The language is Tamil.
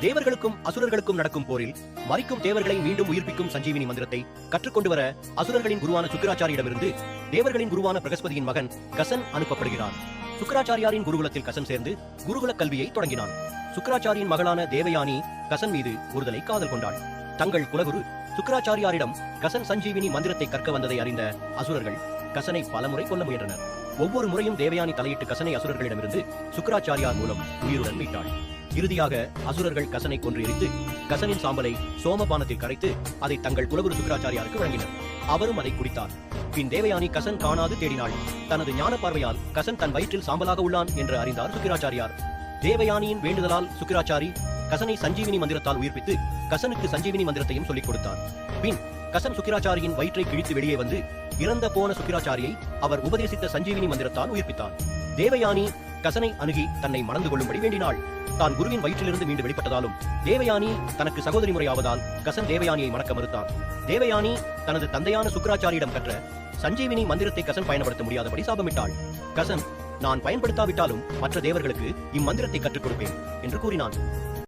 தேவர்களுக்கும் அசுரர்களுக்கும் நடக்கும் போரில் மறிக்கும் தேவர்களை மீண்டும் உயிர்ப்பிக்கும் சஞ்சீவினி மந்திரத்தை கற்றுக்கொண்டு வர அசுரர்களின் குருவான சுக்கிராச்சாரியிடமிருந்து தேவர்களின் குருவான பிரகஸ்பதியின் மகன் கசன் அனுப்பப்படுகிறான். சுக்கராச்சாரியாரின் குருகுலத்தில் கசன் சேர்ந்து குருகுல கல்வியை தொடங்கினான். சுக்கராச்சாரியின் மகளான தேவயானி கசன் மீது ஒருதலை காதல் கொண்டாள். தங்கள் குலகுரு சுக்கராச்சாரியாரிடம் கசன் சஞ்சீவினி மந்திரத்தை கற்க வந்ததை அறிந்த அசுரர்கள் கசனை பலமுறை கொல்ல முயன்றனர். ஒவ்வொரு முறையும் தேவயானி தலையிட்டு கசனை அசுரர்களிடமிருந்து சுக்கராச்சாரியார் மூலம் உயிருடன் மீட்டாள். இறுதியாக அசுரர்கள் கசனை கொன்று எரித்து கசனின் சாம்பலை சோமபானத்தில் கரைத்து அதை தங்கள் குலகுரு சுக்கராச்சாரியாருக்கு வழங்கினர். அவரும் அதை குடித்தார். பின் தேவயானி கசன் காணாது தேடினாள். தனது ஞான பார்வையால் கசன் தன் வயிற்றில் சாம்பலாக உள்ளான் என்று அறிந்தார் சுக்கிராச்சாரியார். தேவயானியின் வேண்டுதலால் சுக்கிராச்சாரி கசனை சஞ்சீவினி மந்திரத்தால் உயிர்ப்பித்து கசனுக்கு சஞ்சீவினி மந்திரத்தையும் சொல்லிக் கொடுத்தார். பின் கசன் சுக்கிராச்சாரியின் வயிற்றை கிழித்து வெளியே வந்து இறந்த போன சுக்கிராச்சாரியை அவர் உபதேசித்த சஞ்சீவினி மந்திரத்தால் உயிர்ப்பித்தார். தேவயானி கசனை அணுகி தன்னை மணந்து கொள்ளும்படி வேண்டினாள். தான் குருவின் வயிற்றிலிருந்து மீண்டு வெளிப்பட்டதாலும் தேவயானி தனக்கு சகோதரி முறையாவதால் கசன் தேவயானியை மணக்க மறுத்தான். தேவயானி தனது தந்தையான சுக்கராச்சாரியிடம் கற்ற சஞ்சீவினி மந்திரத்தை கசன் பயன்படுத்த முடியாதபடி சாபமிட்டாள். கசன் நான் பயன்படுத்தாவிட்டாலும் மற்ற தேவர்களுக்கு இம்மந்திரத்தை கற்றுக் கொடுப்பேன் என்று கூறினான்.